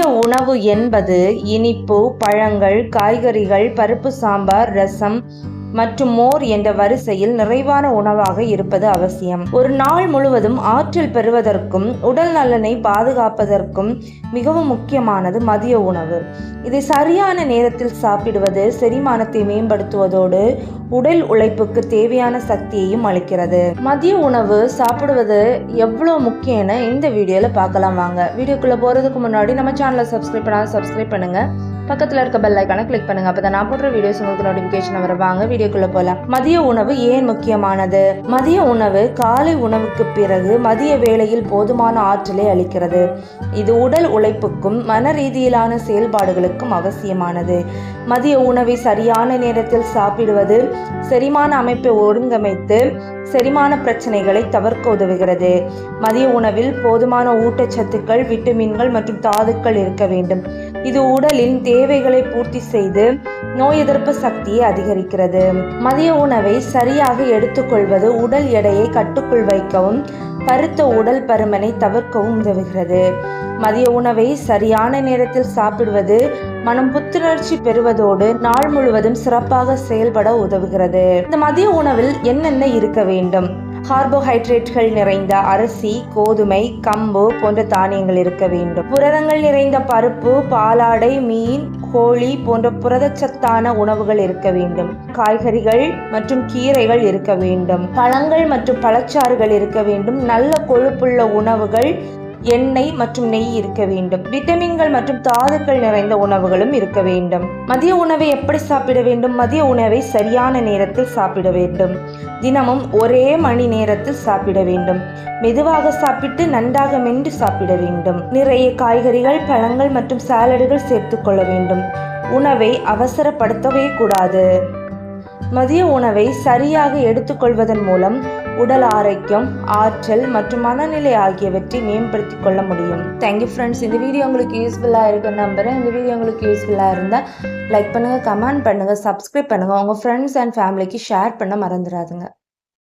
மதிய உணவு என்பது இனிப்பு பழங்கள் காய்கறிகள் பருப்பு சாம்பார் ரசம் மற்றும் மோர் என்ற வரிசையில் நிறைவான உணவாக இருப்பது அவசியம். ஒரு நாள் முழுவதும் ஆற்றல் பெறுவதற்கும் உடல் நலனை பாதுகாப்பதற்கும் மிகவும் முக்கியமானது மதிய உணவு. இதை சரியான நேரத்தில் சாப்பிடுவது செரிமானத்தை மேம்படுத்துவதோடு உடல் உழைப்புக்கு தேவையான சக்தியையும் அளிக்கிறது. மதிய உணவு சாப்பிடுவது எவ்வளோ முக்கியம்னு இந்த வீடியோவில் பார்க்கலாம் வாங்க. வீடியோக்குள்ளே போகிறதுக்கு முன்னாடி நம்ம சேனலை சப்ஸ்கிரைப் பண்ணாலும் சப்ஸ்கிரைப் பண்ணுங்கள் பக்கத்தில் இருக்க பெல் ஐக்கானை கிளிக் பண்ணுங்க. அப்போ தான் நான் போடுற வீடியோஸ் உங்களுக்கு நோட்டிஃபிகேஷன் வர வாங்க வீடியோக்குள்ளே போகலாம் மதிய உணவு ஏன் முக்கியமானது? மதிய உணவு காலை உணவுக்கு பிறகு மதிய வேளையில் போதுமான ஆற்றலை அளிக்கிறது. இது உடல் உழைப்புக்கும் மன ரீதியிலான செயல்பாடுகளுக்கும் அவசியமானது. மதிய உணவை சரியான நேரத்தில் சாப்பிடுவது செரிமான அமைப்பை ஒருங்கமைத்து செரிமான பிரச்சனைகளை தவிர்க்க உதவுகிறது. மதிய உணவில் போதுமான ஊட்டச்சத்துக்கள் விட்டமின்கள் மற்றும் தாதுக்கள் இருக்க வேண்டும். இது உடலின் தேவைகளை பூர்த்தி செய்து நோய் எதிர்ப்பு சக்தியை அதிகரிக்கிறது. மதிய உணவை சரியாக எடுத்துக்கொள்வது உடல் எடையை கட்டுக்குள் வைக்கவும் பருத்த உடல் பருமனை தவிர்க்கவும் உதவுகிறது. மதிய உணவை சரியான நேரத்தில் சாப்பிடுவது மனம் புத்துணர்ச்சி பெறுவதோடு நாள் முழுவதும் சிறப்பாக செயல்பட உதவுகிறது. இந்த மதிய உணவில் என்னென்ன இருக்க வேண்டும்? கார்போஹைட்ரேட்கள் நிறைந்த அரிசி கோதுமை கம்பு போன்ற தானியங்கள் இருக்க வேண்டும். புரதங்கள் நிறைந்த பருப்பு பாலாடை மீன் கோழி போன்ற புரதச்சத்தான உணவுகள் இருக்க வேண்டும். காய்கறிகள் மற்றும் கீரைகள் இருக்க வேண்டும். பழங்கள் மற்றும் பழச்சாறுகள் இருக்க வேண்டும். நல்ல கொழுப்புள்ள உணவுகள் எண்ணெய் மற்றும் நெய் இருக்க வேண்டும். விட்டமின்கள் மற்றும் தாதுக்கள் நிறைந்த உணவுகளும் இருக்க வேண்டும். மதிய உணவை எப்படி சாப்பிட வேண்டும்? மதிய உணவை சரியான நேரத்தில் சாப்பிட வேண்டும். தினமும் ஒரே மணி நேரத்தில் சாப்பிட வேண்டும். மெதுவாக சாப்பிட்டு நன்றாக மென்று சாப்பிட வேண்டும். நிறைய காய்கறிகள் பழங்கள் மற்றும் சாலடுகள் சேர்த்துக்கொள்ள வேண்டும். உணவை அவசரப்படுத்தவே கூடாது. மதிய உணவை சரியாக எடுத்துக்கொள்வதன் மூலம் உடல் ஆரோக்கியம் ஆற்றல் மற்றும் மனநிலை ஆகியவற்றை மேம்படுத்தி கொள்ள முடியும். தேங்க்யூ ஃப்ரெண்ட்ஸ் இந்த வீடியோ உங்களுக்கு யூஸ்ஃபுல்லாக இருக்குன்னு நம்புகிறேன் இந்த வீடியோ உங்களுக்கு யூஸ்ஃபுல்லாக இருந்தால் லைக் பண்ணுங்கள் கமெண்ட் பண்ணுங்கள் சப்ஸ்கிரைப் பண்ணுங்கள் உங்கள் ஃப்ரெண்ட்ஸ் அண்ட் ஃபேமிலிக்கு ஷேர் பண்ண மறந்துடாதுங்க.